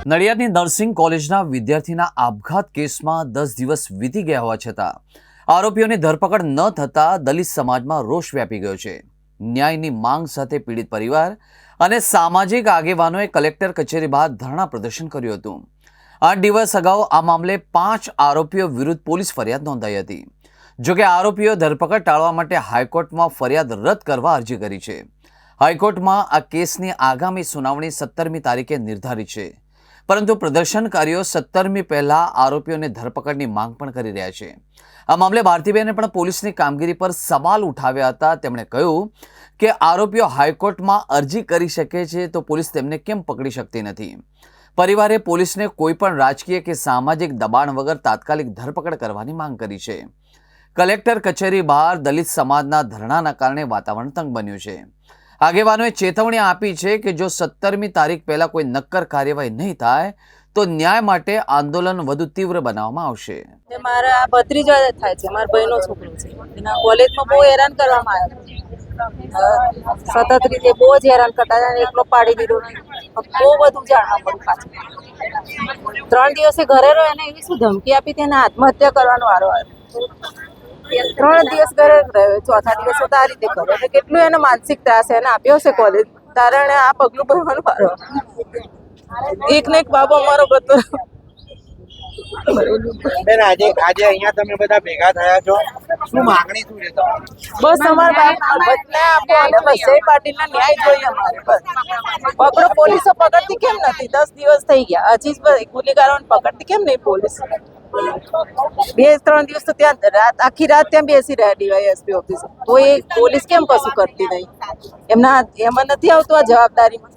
નડિયાદની nursing કોલેજના વિદ્યાર્થીના આપઘાત કેસમાં દસ દિવસ વીતી ગયા હોવા છતાં આરોપીઓની ધરપકડ ન થતાં દલિત સમાજમાં રોષ વ્યાપી ગયો છે. ન્યાયની માંગ સાથે પીડિત પરિવાર અને સામાજિક આગેવાનોએ કલેક્ટર કચેરી બહાર ધરણા પ્રદર્શન કર્યું હતું. આઠ દિવસ અગાઉ આ મામલે પાંચ આરોપીઓ વિરુદ્ધ પોલીસ ફરિયાદ નોંધાઈ હતી. જોકે આરોપીઓ ધરપકડ ટાળવા માટે હાઈકોર્ટમાં ફરિયાદ રદ કરવા અરજી કરી છે. હાઈકોર્ટમાં આ કેસની આગામી સુનાવણી સત્તરમી તારીખે નિર્ધારિત છે. પરંતુ પ્રદર્શનકારીઓ સત્તરમી પહેલા આરોપીઓને ધરપકડની માંગ પણ કરી રહ્યા છે. આ મામલે ભારતીબેને પણ પોલીસની કામગીરી પર સવાલ ઉઠાવ્યા હતા. તેમણે કહ્યું કે આરોપીઓ હાઈકોર્ટમાં અરજી કરી શકે છે તો પોલીસ તેમને કેમ પકડી શકતી નથી? પરિવારે પોલીસને કોઈ પણ રાજકીય કે સામાજિક દબાણ વગર તાત્કાલિક ધરપકડ કરવાની માંગ કરી છે. કલેક્ટર કચેરી બહાર દલિત સમાજના ધરણાના કારણે વાતાવરણ તંગ બન્યું છે. આગેવાનોએ ચેતવણી આપી છે કે જો સત્તરમી તારીખ પહેલાં કોઈ નક્કર કાર્યવાહી નહીં થાય, તો ન્યાય માટે આંદોલન વધુ તીવ્ર બનાવવામાં આવશે. મારા ભત્રીજો થાય છે, મારા ભાઈનો છોકરો છે. એના કોલેજમાં બહુ હેરાન કરવામાં આવ્યો સતત રીતે બહુ જ હેરાન કરતા અને એકલો પાડી દીધો. બહુ બધું જાણવા પડ્યું પાછું. ત્રણ દિવસે ઘરે રહ્યો, એને એવી શું ધમકી આપી તેને આત્મહત્યા કરવાનો વારો આવ્યો. ત્રણ દિવસ ઘરે રહ્યો ચોથા દિવસ તો આ રીતે કર્યો એટલે કેટલું એને માનસિક ત્રાસ એને આપ્યો છે કોલેજ તારે આ પગલું ભરવાનું વારો એક ને એક બાબો અમારો બધો. બેન આજે આજે અહીંયા તમે બધા ભેગા થયા છો. શું માંગણી શું છે બસ અમારા બધાને આપો અને ન્યાય જોઈએ અમારે બસ. પકડો પોલીસો પકડતી કેમ નથી? દસ દિવસ થઈ ગયા. હજી ગુનેગારોને પકડતી કેમ નહીં પોલીસ? બે ત્રણ દિવસ તો ત્યાં રાત આખી રાત ત્યાં બેસી રહ્યા ડીવાયએસપી ઓફિસ. તો એ પોલીસ કેમ કશું કરતી નહીં? એમના એમાં નથી આવતું આ જવાબદારીમાં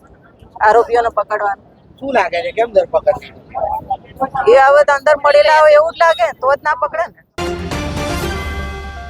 આરોપીઓને પકડવાનું. શું લાગે છે? કેમ ધરપકડ એ હવે અંદર મળેલા હોય એવું જ લાગે તો જ ના પકડે ને.